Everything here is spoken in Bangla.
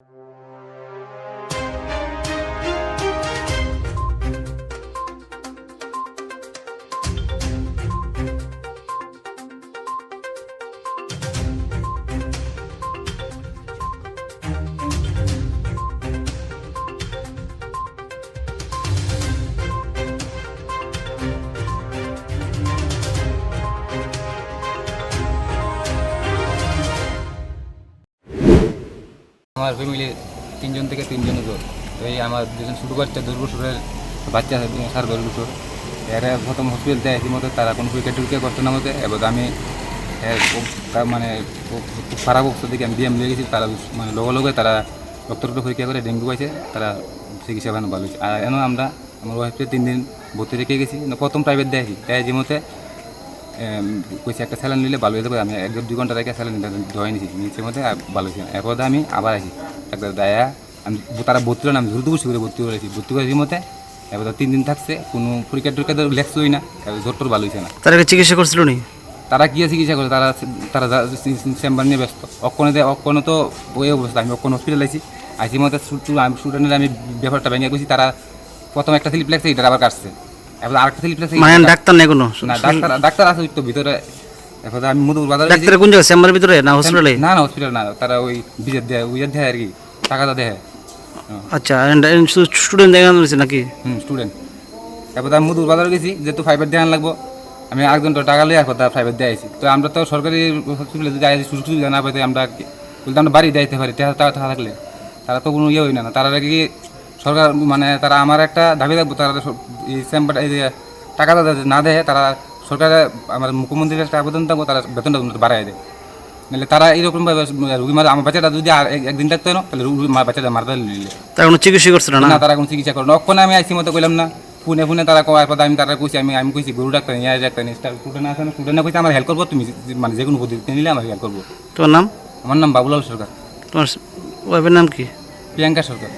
you. আমার ফ্যামিলি তিনজন থেকে তিনজন জ্বর এই আমার দুজন ছোটো বাচ্চা দশ বছরের বাচ্চা আছে সাড়ে বছর। এরা প্রথম হসপিটাল দেয় মতো তারা কোনো পরীক্ষা টুরিকা করতে না মতে, এবার আমি মানে খারাপ অবস্থা থেকে আমি বিএম লিয়ে গেছি, তারা মানে লগে লগে তারা রক্ত পরীক্ষা করে ডেঙ্গু পাইছে, তারা চিকিৎসা ভালো ভালো আর এন আমরা, আমার ওয়াইফকে তিন দিন ভর্তি রেখে গেছি, প্রথম প্রাইভেট দেখি তাই যে মতে কইছে একটা স্যালান নিলে ভালো হয়ে যাবে। আমি এক দুই ঘণ্টা রেখে স্যালান জয় নিয়েছি নিচের মধ্যে আর ভালো হয়েছে। এরপর আমি আবার আসি। ডাক্তার দায়া আমি তারা ভর্তি হলাম আমি দ্রুত করে ভর্তি করেছি ভর্তি করেছি মতে এবার তিন দিন থাকছে কোনো পরীক্ষা টরীক্ষা তো লেখছই না। তোর ভালো হয়েছে না। তারা চিকিৎসা করছিল নি? তারা গিয়ে চিকিৎসা করে তারা তারা চেম্বার নিয়ে ব্যস্ত। অক্ষণে দেয় অক্ষণে তো ওই অবস্থা আমি অক্ষণ হসপিটাল আছি আইসি মতো আমি স্টুডেন্টের আমি ব্যাপারটা ভেঙে গেছি তারা প্রথম একটা স্লিপ লেগছে এটা আবার কাটছে। এবার আরেকটা স্লিপ লেগছে মানে ডাক্তার নেই কোনো না ডাক্তার ডাক্তার আছে তো ভিতরে। আমি বাজার ডাক্তারের কোন জায়গায়? চেম্বারের ভিতরে না হসপিটালে না না হসপিটাল না তারা ওই বিজের দেয় দেয় আর কি টাকাটা দেয় আচ্ছা স্টুডেন্ট দেখা রয়েছে নাকি? হুম স্টুডেন্ট আমি বাজার গেছি লাগবো। আমি একজন তো টাকা লিয়ে তার ফাইভের দিয়ে আইছি তো আমরা তো সরকারি হসপিটালে যদি আইসি সুযোগ সুবিধা না পাইতে আমরা বলতে আমরা বাড়ি দিতে পারি টাকা থাকলে। তারা তো কোনো ইয়ে হই না না তারা কি সরকার মানে তারা আমার একটা দাবি রাখব তারা এই চেম্বার এই যে না দেয় তারা সরকারে আমার মুখ্যমন্ত্রীর একটা আবেদন থাকব তারা বেতনটা বাড়াই দেয়। নাহলে তারা এইরকম ভাবে রুগী মারা আমার বাচ্চাটা যদি আর একদিন থাকতো না তাহলে রুগী বাচ্চাটা মারতে নিলে তারা কোনো চিকিৎসা করছিল না? তারা কোনো চিকিৎসা করে না। অক্ষণে আমি আইসি মতো কইলাম না ফোনে ফোনে তারা কয় পর আমি তারা কইছি আমি আমি কইছি গরু ডাক্তার নিয়ে ডাক্তার নিয়ে স্টুডেন্ট আছে না স্টুডেন্ট কইছে আমার হেল্প করব তুমি মানে যে কোনো পদ্ধতি নিলে আমার হেল্প করব। তোমার নাম? আমার নাম বাবুলাল সরকার। তোমার ওয়াইফের নাম কি? প্রিয়াঙ্কা সরকার।